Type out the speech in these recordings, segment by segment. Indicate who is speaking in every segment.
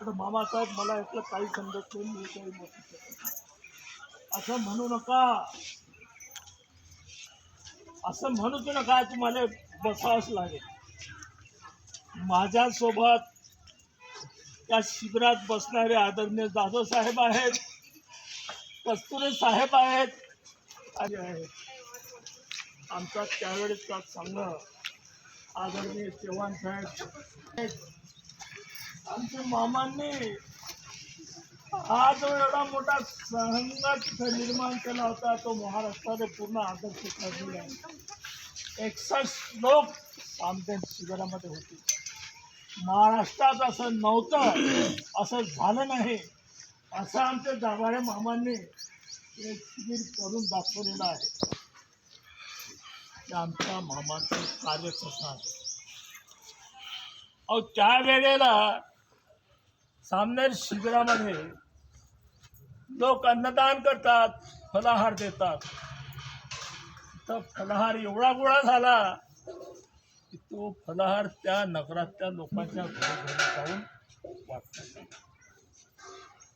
Speaker 1: तर मामासाहेब मला यातलं काही समजत नाही मी काही मत शकत असं म्हणू नका. असं म्हणूच नका तुम्हाला बसावंच लागेल. माझ्यासोबत त्या शिबिरात बसणारे आदरणीय जाधव साहेब आहेत कस्तुरे साहेब आहेत आणि आहेत आमचा त्यावेळेसचा संघ आदरणीय चव्हाण साहेब. आमच्या मामांनी हा जो एवढा मोठा संघ निर्माण केला होता तो महाराष्ट्राने पूर्ण आदर्श ठरलेला आहे. एकसष्ट लोक आमच्या शिबिरामध्ये होते. महाराष्ट्रात असं नव्हतं असं झालं नाही असं आमच्या दाभाडे मामांनी एक शिबिर करून दाखवलेलं आहे. ते आमच्या मामाचं कार्य कसं आहे. अहो त्या वेळेला सामनेर शिबिरामध्ये लोक अन्नदान करतात फलाहार देतात. तर फलाहार एवढा गोळा झाला की तो फलाहार त्या नगरातल्या लोकांच्या जाऊन वाटतात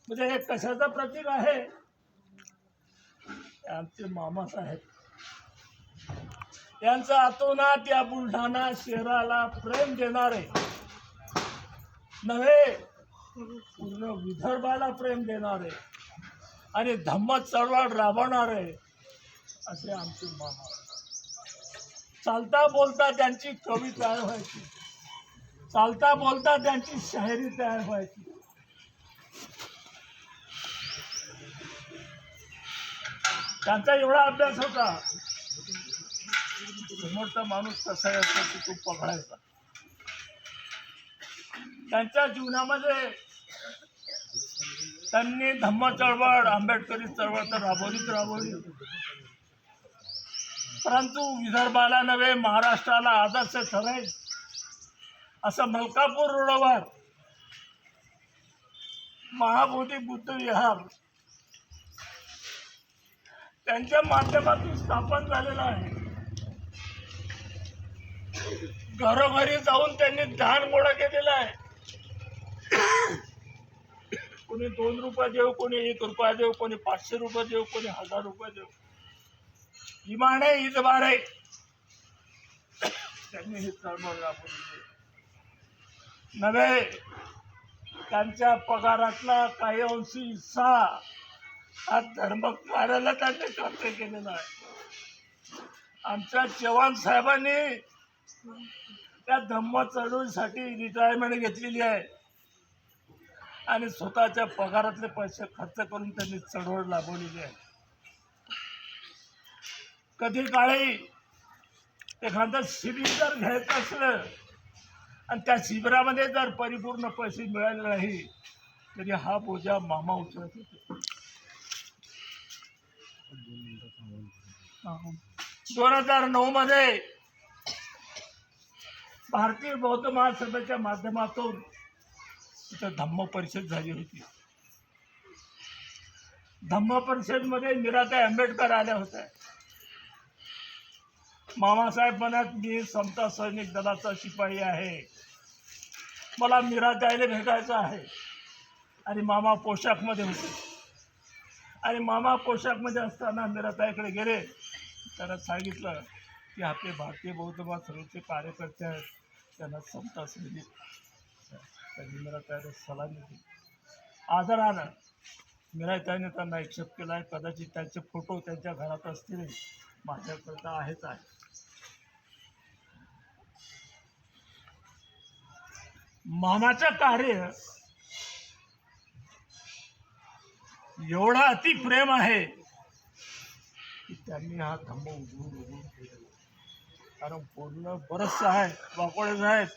Speaker 1: म्हणजे हे कशाचं प्रतीक आहे? आमचे मामासाहेब यांचं आतोनात या बुलढाणा शहराला प्रेम देणारे नव्हे पूर्ण विदर्भाला प्रेम देणारे आणि धम्म चळवळ राबवणारे असे आमचे मामा चालता बोलता त्यांची कवी तयार व्हायची. चालता बोलता त्यांची शायरी तयार व्हायची. त्यांचा एवढा अभ्यास होता. समोरचा माणूस कसा आहे असं खूप तो पकडायचा त्यांच्या जीवनामध्ये त्यांनी धम्म चळवळ आंबेडकरी चळवळ तर राबवलीच राबवली. परंतु विदर्भाला नव्हे महाराष्ट्राला आदर्श ठरेल असं मलकापूर रोडावर महाबोधी बुद्ध विहार त्यांच्या माध्यमातून स्थापन झालेलं आहे. घरोघरी जाऊन त्यांनी दान गोळा केलेला आहे. कोणी दोन रुपये देऊ कोणी एक रुपया देऊ कोणी पाचशे रुपये देऊ कोणी हजार रुपये देऊ. इमाने आहे त्यांनी हे चळवळ राबवली नव्हे त्यांच्या पगारातला काही अंशी हिस्सा हा धर्म कार्याला त्यांनी खर्च केलेला आहे. आमच्या चव्हाण साहेबांनी त्या धम्म चळवळीसाठी रिटायरमेंट घेतलेली आहे. आणि स्वतःच्या पगारातले पैसे खर्च करून त्यांनी चळवळ लाभवलेली आहे. कधी काळी एखादं शिबिर जर घ्यायचं असलं आणि त्या शिबिरामध्ये जर परिपूर्ण पैसे मिळाले नाही तरी हा बोजा मामा उचलत होते. दोन हजार नऊ मध्ये भारतीय बौद्ध महासभेच्या माध्यमातून तिथं धम्म परिषद झाली होती. धम्म परिषदमध्ये मीराताई आंबेडकर आल्या होत्या. मामासाहेब म्हणत मी समता सैनिक दलाचा शिपाई आहे. मला मिरात्याला भेटायचं आहे. आणि मामा पोशाखमध्ये होते. आणि मामा पोशाखमध्ये असताना मीराताईकडे गेले. त्यांना सांगितलं की आपले भारतीय बौद्ध महासभेचे कार्यकर्ते आहेत. त्यांना समता सैनिक त्यांनी मीराताईला सलामी दिली. आदरानं त्याने त्यांना एक्सेप्ट केला आहे. कदाचित त्यांचे फोटो त्यांच्या घरात असतील. माझ्याकरता आहेच आहे. मामाचं कार्य एवढा अति प्रेम आहे की त्यांनी हा धम्म उघडून उघडून केलेला कारण बोलणं बरंचसं आहे. वाकोळे आहेत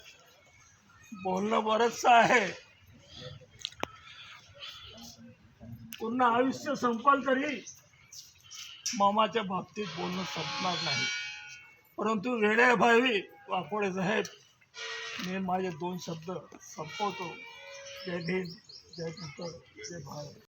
Speaker 1: बोलणं बरंचसं आहे. पूर्ण आयुष्य संपल तरी मामाच्या बाबतीत बोलणं संपणार नाही. परंतु वेळेअभावी वाकोडे साहेब मी माझे दोन शब्द संपवतो. जय भीम जय पुत्र जय भारत.